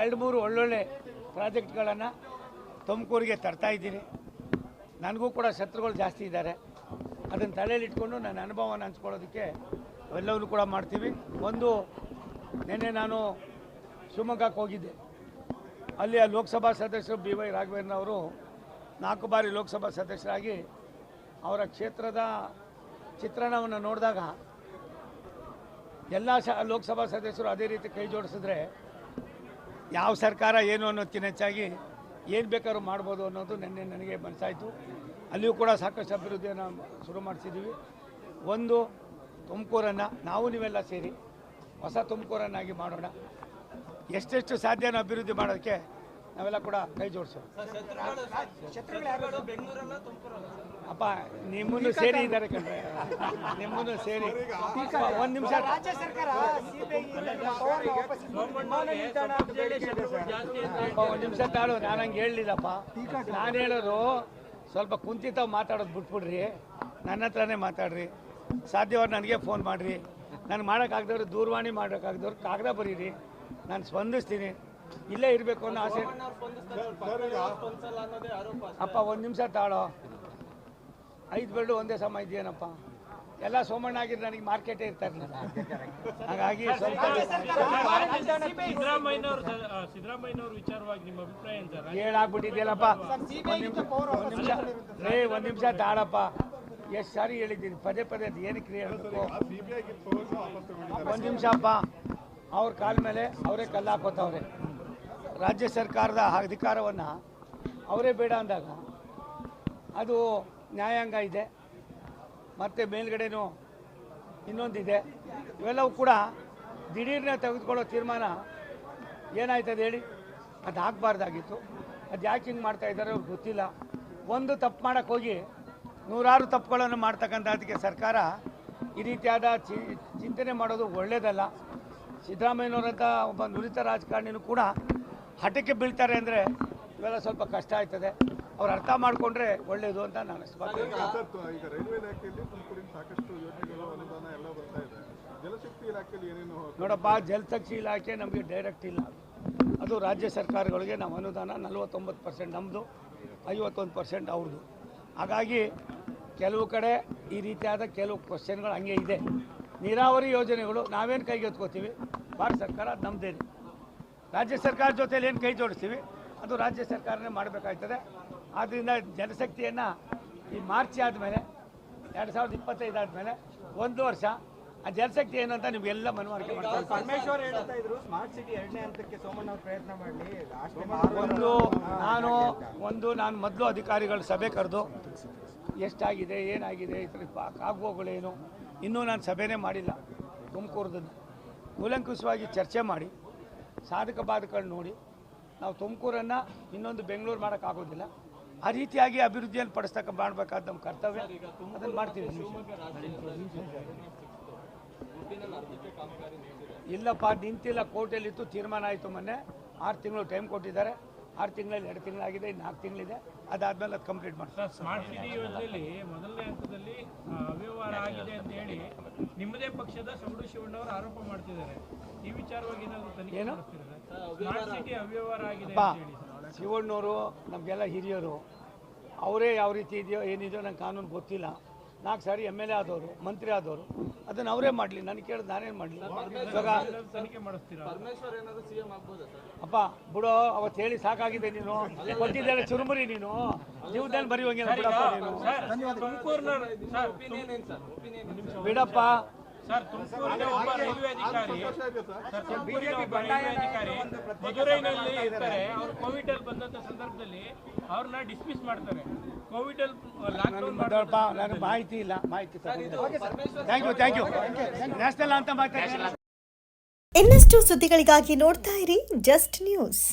ಎರಡು ಮೂರು ಒಳ್ಳೊಳ್ಳೆ ಪ್ರಾಜೆಕ್ಟ್ಗಳನ್ನು ತುಮಕೂರಿಗೆ ತರ್ತಾ ಇದ್ದೀನಿ. ನನಗೂ ಕೂಡ ಶತ್ರುಗಳು ಜಾಸ್ತಿ ಇದ್ದಾರೆ. ಅದನ್ನು ತಲೆಯಲ್ಲಿಟ್ಕೊಂಡು ನನ್ನ ಅನುಭವನ ಹಂಚ್ಕೊಳ್ಳೋದಕ್ಕೆ ಎಲ್ಲವನ್ನೂ ಕೂಡ ಮಾಡ್ತೀವಿ. ಒಂದು, ನಿನ್ನೆ ನಾನು ಶಿವಮೊಗ್ಗಕ್ಕೆ ಹೋಗಿದ್ದೆ. ಅಲ್ಲಿಯ ಲೋಕಸಭಾ ಸದಸ್ಯರು ಬಿ ವೈ ರಾಘವೇಂದ್ರ ಅವರು ನಾಲ್ಕು ಬಾರಿ ಲೋಕಸಭಾ ಸದಸ್ಯರಾಗಿ ಅವರ ಕ್ಷೇತ್ರದ ಚಿತ್ರಣವನ್ನು ನೋಡಿದಾಗ ಎಲ್ಲ ಲೋಕಸಭಾ ಸದಸ್ಯರು ಅದೇ ರೀತಿ ಕೈ ಜೋಡಿಸಿದ್ರೆ ಯಾವ ಸರ್ಕಾರ ಏನು ಅನ್ನೋದಕ್ಕಿಂತ ಹೆಚ್ಚಾಗಿ ಏನು ಬೇಕಾದ್ರೂ ಮಾಡ್ಬೋದು ಅನ್ನೋದು ನಿನ್ನೆ ನನಗೆ ಮನಸ್ಸಾಯಿತು. ಅಲ್ಲಿಯೂ ಕೂಡ ಸಾಕಷ್ಟು ಅಭಿವೃದ್ಧಿಯನ್ನು ಶುರು ಮಾಡಿಸಿದ್ದೀವಿ ಒಂದು, ತುಮಕೂರನ್ನು ನಾವು ನೀವೆಲ್ಲ ಸೇರಿ ಹೊಸ ತುಮಕೂರನ್ನಾಗಿ ಮಾಡೋಣ. ಎಷ್ಟೆಷ್ಟು ಸಾಧ್ಯನೋ ಅಭಿವೃದ್ಧಿ ಮಾಡೋದಕ್ಕೆ ನಾವೆಲ್ಲ ಕೂಡ ಕೈ ಜೋಡಿಸೋಣ. ಅಪ್ಪ ನಿಮ್ಮನ್ನು ಸೇರಿ ಇದ್ದಾರೆ ಕಣ್ರೆ. ನಿಮ್ಮನ್ನು ಸೇರಿ. ಒಂದು ನಿಮಿಷ. ರಾಜ್ಯ ಸರ್ಕಾರ ಒಂದು ನಿಮಿಷ. ತಾಳು ನಾನು ಹಂಗೆ ಹೇಳಲಿಲ್ಲಪ್ಪ. ನಾನು ಹೇಳೋದು ಸ್ವಲ್ಪ ಕುಂತಿತ ಮಾತಾಡೋದು ಬಿಟ್ಬಿಡ್ರಿ. ನನ್ನ ಹತ್ರನೇ ಮಾತಾಡ್ರಿ. ಸಾಧ್ಯವಾದ್ರೆ ನನಗೆ ಫೋನ್ ಮಾಡಿರಿ. ನಾನು ಮಾಡೋಕ್ಕಾಗ್ದವ್ರು ದೂರವಾಣಿ ಮಾಡೋಕ್ಕಾಗ್ದವ್ರು ಕಾಗದ ಬರೀರಿ. ನಾನು ಸ್ಪಂದಿಸ್ತೀನಿ. ಇಲ್ಲೇ ಇರಬೇಕು ಅನ್ನೋ ಆಸೆ. ಅಪ್ಪ ಒಂದು ನಿಮಿಷ ತಾಳೋ. ಐದು ಬೆರಳು ಒಂದೇ ಸಮ ಇದೆಯೇನಪ್ಪ? ಎಲ್ಲ ಸೋಮಣ್ಣ ಆಗಿದ್ರೆ ನನಗೆ ಮಾರ್ಕೆಟೇ ಇರ್ತಾ ಇರಲಿಲ್ಲ. ಹಾಗಾಗಿ ಸ್ವಲ್ಪ ಹೇಳಾಗ್ಬಿಟ್ಟಿದ್ಯಲ್ಲಪ್ಪ. ಒಂದ್ ನಿಮಿಷ ನಿಮಿಷ ರೇ ಒಂದ್ ನಿಮಿಷ ತಾಳಪ್ಪ. ಎಷ್ಟು ಸಾರಿ ಹೇಳಿದ್ದೀನಿ. ಪದೇ ಪದೇ ಅದು ಏನಕ್ಕೆ ಹೇಳಬೇಕು? ಒಂದು ನಿಮಿಷಪ್ಪ ಅವ್ರ ಕಾಲ ಮೇಲೆ ಅವರೇ ಕಲ್ಲು ಹಾಕೋತವ್ರೆ. ರಾಜ್ಯ ಸರ್ಕಾರದ ಅಧಿಕಾರವನ್ನು ಅವರೇ ಬೇಡ ಅಂದಾಗ ಅದು ನ್ಯಾಯಾಂಗ ಇದೆ, ಮತ್ತು ಮೇಲ್ಗಡೆನೂ ಇನ್ನೊಂದಿದೆ. ಇವೆಲ್ಲವೂ ಕೂಡ ದಿಢೀರ್ನ ತೆಗೆದುಕೊಳ್ಳೋ ತೀರ್ಮಾನ ಏನಾಯ್ತದೆ ಹೇಳಿ? ಅದು ಆಗಬಾರ್ದಾಗಿತ್ತು. ಅದು ಯಾಕೆ ಹಿಂಗೆ ಮಾಡ್ತಾ ಇದ್ದಾರೆ ಅವ್ರಿಗೆ ಗೊತ್ತಿಲ್ಲ. ಒಂದು ತಪ್ಪು ಮಾಡೋಕ್ಕೆ ಹೋಗಿ ನೂರಾರು ತಪ್ಪುಗಳನ್ನು ಮಾಡ್ತಕ್ಕಂಥ ಅದಕ್ಕೆ ಸರ್ಕಾರ ಈ ರೀತಿಯಾದ ಚಿಂತನೆ ಮಾಡೋದು ಒಳ್ಳೆಯದಲ್ಲ ಸಿದ್ದರಾಮಯ್ಯನವರಂಥ ಒಬ್ಬ ನುರಿತ ರಾಜಕಾರಣಿನೂ ಕೂಡ ಹಠಕ್ಕೆ ಬೀಳ್ತಾರೆ ಅಂದರೆ ಇವೆಲ್ಲ ಸ್ವಲ್ಪ ಕಷ್ಟ ಆಯ್ತದೆ. ಅವ್ರು ಅರ್ಥ ಮಾಡಿಕೊಂಡ್ರೆ ಒಳ್ಳೆಯದು ಅಂತ ನಾನು ಈಗ ರೈಲ್ವೆ ಇಲಾಖೆಯಲ್ಲಿ ತುಮಕೂರಿನ ಸಾಕಷ್ಟು ಯೋಜನೆಗಳು ಅನುದಾನ ಎಲ್ಲ ಬರ್ತಾ ಇದೆ. ಜಲಶಕ್ತಿ ಇಲಾಖೆಯಲ್ಲಿ ಏನೇನು ನೋಡಪ್ಪ ಜಲಶಕ್ತಿ ಇಲಾಖೆ ನಮಗೆ ಡೈರೆಕ್ಟ್ ಇಲ್ಲ. ಅದು ರಾಜ್ಯ ಸರ್ಕಾರಗಳಿಗೆ ನಾವು ಅನುದಾನ ನಲವತ್ತೊಂಬತ್ತು ಪರ್ಸೆಂಟ್ ನಮ್ಮದು ಐವತ್ತೊಂದು ಪರ್ಸೆಂಟ್ ಅವ್ರದ್ದು ಹಾಗಾಗಿ ಕೆಲವು ಕಡೆ ಈ ರೀತಿಯಾದ ಕೆಲವು ಕ್ವಶನ್ಗಳು ಹಂಗೆ ಇದೆ. ನೀರಾವರಿ ಯೋಜನೆಗಳು ನಾವೇನು ಕೈಗೆತ್ಕೋತೀವಿ ಭಾರತ ಸರ್ಕಾರ ನಮ್ಮದೇನೆ ರಾಜ್ಯ ಸರ್ಕಾರ ಜೊತೆಲಿ ಏನು ಕೈ ಜೋಡಿಸ್ತೀವಿ? ಅದು ರಾಜ್ಯ ಸರ್ಕಾರನೇ ಮಾಡಬೇಕಾಗ್ತದೆ ಆದ್ದರಿಂದ ಜನಶಕ್ತಿಯನ್ನು ಈ ಮಾರ್ಚ್ ಆದಮೇಲೆ ಎರಡು ಸಾವಿರದ ಇಪ್ಪತ್ತೈದು ಆದಮೇಲೆ ಒಂದು ವರ್ಷ ಆ ಜನಶಕ್ತಿ ಏನು ಅಂತ ನಿಮಗೆಲ್ಲ ಮನವರಿಕೆ ಮಾಡ್ತಾರೆ ಪರಮೇಶ್ವರ್ ಹೇಳ್ತಾ ಇದ್ರು ಸ್ಮಾರ್ಟ್ ಸಿಟಿ ಎರಡನೇ ಹಂತಕ್ಕೆ ಸೋಮಣ್ಣ ಅವ್ರು ಪ್ರಯತ್ನ ಮಾಡಲಿ. ಒಂದು ನಾನು ಒಂದು ನಾನು ಮೊದಲು ಅಧಿಕಾರಿಗಳ ಸಭೆ ಕರೆದು ಎಷ್ಟಾಗಿದೆ ಏನಾಗಿದೆ ಇದ್ರ ಕಾಗುವಗಳೇನು ಇನ್ನೂ ನಾನು ಸಭೆನೇ ಮಾಡಿಲ್ಲ ತುಮಕೂರದನ್ನು ಕೂಲಂಕುಷವಾಗಿ ಚರ್ಚೆ ಮಾಡಿ ಸಾಧಕ ಬಾಧಕಗಳು ನೋಡಿ ನಾವು ತುಮಕೂರನ್ನು ಇನ್ನೊಂದು ಬೆಂಗಳೂರು ಮಾಡೋಕ್ಕಾಗೋದಿಲ್ಲ. ಆ ರೀತಿಯಾಗಿ ಅಭಿವೃದ್ಧಿಯನ್ನು ಪಡಿಸ್ತಕ್ಕ ಮಾಡಬೇಕಾದ ನಮ್ಮ ಕರ್ತವ್ಯ. ಅದನ್ನು ಮಾಡ್ತೀವಿ ಇಲ್ಲಪ್ಪ ನಿಂತಿಲ್ಲ ಕೋರ್ಟಲ್ಲಿತ್ತು ತೀರ್ಮಾನ ಆಯಿತು ಮೊನ್ನೆ. ಆರು ತಿಂಗಳು ಟೈಮ್ ಕೊಟ್ಟಿದ್ದಾರೆ. ಆರು ತಿಂಗಳಲ್ಲಿ ಎರಡು ತಿಂಗಳಾಗಿದೆ ಇನ್ನು ನಾಲ್ಕು ತಿಂಗಳಿದೆ. ಅದಾದ್ಮೇಲೆ ಅದು ಕಂಪ್ಲೀಟ್ ಮಾಡ್ತಾರೆ ಸ್ಮಾರ್ಟ್ ಸಿಟಿ ಯೋಜನೆಯಲ್ಲಿ ಮೊದಲನೇ ಹಂತದಲ್ಲಿ ಅವ್ಯವಹಾರ ಆಗಿದೆ ಅಂತ ಹೇಳಿ ನಿಮ್ಮದೇ ಪಕ್ಷದ ಸೌಡು ಶಿವಣ್ಣವರು ಆರೋಪ ಮಾಡ್ತಿದ್ದಾರೆ. ಈ ವಿಚಾರವಾಗಿ ಏನಾದರೂ ತನಿಖೆ ಏನು? ಸ್ಮಾರ್ಟ್ ಸಿಟಿ ಅವ್ಯವಹಾರ ಆಗಿದೆ ಅಂತ ಹೇಳಿ ಶಿವಣ್ಣವರು ನಮಗೆಲ್ಲ ಹಿರಿಯರು ಅವರೇ ಯಾವ ರೀತಿ ಇದೆಯೋ ಏನಿದೆಯೋ ನಂಗೆ ಕಾನೂನು ಗೊತ್ತಿಲ್ಲ ನಾಲ್ಕು ಸಾರಿ ಎಂ ಎಲ್ ಎ ಆದವರು ಮಂತ್ರಿ ಆದವರು ಅದನ್ನು ಅವರೇ ಮಾಡಲಿ ನನಗೆ ಕೇಳಿದ್ ನಾನೇನು ಮಾಡಲಿ ಇವಾಗ ಅಪ್ಪ ಬಿಡೋ ಅವತ್ತು ಹೇಳಿ ಸಾಕಾಗಿದೆ ನೀನು ಕೊಟ್ಟಿದ್ದಾರೆ ಚುರುಮುರಿ ನೀನು ಜೀವದಲ್ಲಿ ಬರೀ ಬಿಡಪ್ಪ ತುಮಕೂರಿನ ಸರ್ ಬಿಡಪ್ಪ ಸರ್ ತುಮಕೂರಿನ ಒಬ್ಬ ರೈಲ್ವೆ ಅಧಿಕಾರಿ ಸರ್. ತುಮಕೂರಿನ ಒಬ್ಬ ರೈಲ್ವೆ ಅಧಿಕಾರಿ ಮಧುರೈನಲ್ಲಿ ಇರ್ತಾರೆ. ಅವ್ರು ಕೋವಿಡ್ ಅಲ್ಲಿ ಬಂದಂತ ಸಂದರ್ಭದಲ್ಲಿ ಅವ್ರನ್ನ ಡಿಸ್ಮಿಸ್ ಮಾಡ್ತಾರೆ. ಕೋವಿಡ್ ಅಲ್ಲಿ ಮಾಹಿತಿ ಇಲ್ಲ ಮಾಹಿತಿ thank you thank you national ಅಂತ ಮಾತಾಡ್ತೀನಿ. ಇನ್ನಷ್ಟು ಸುದ್ದಿಗಳಿಗಾಗಿ ನೋಡ್ತಾ ಇರಿ ಜಸ್ಟ್ ನ್ಯೂಸ್.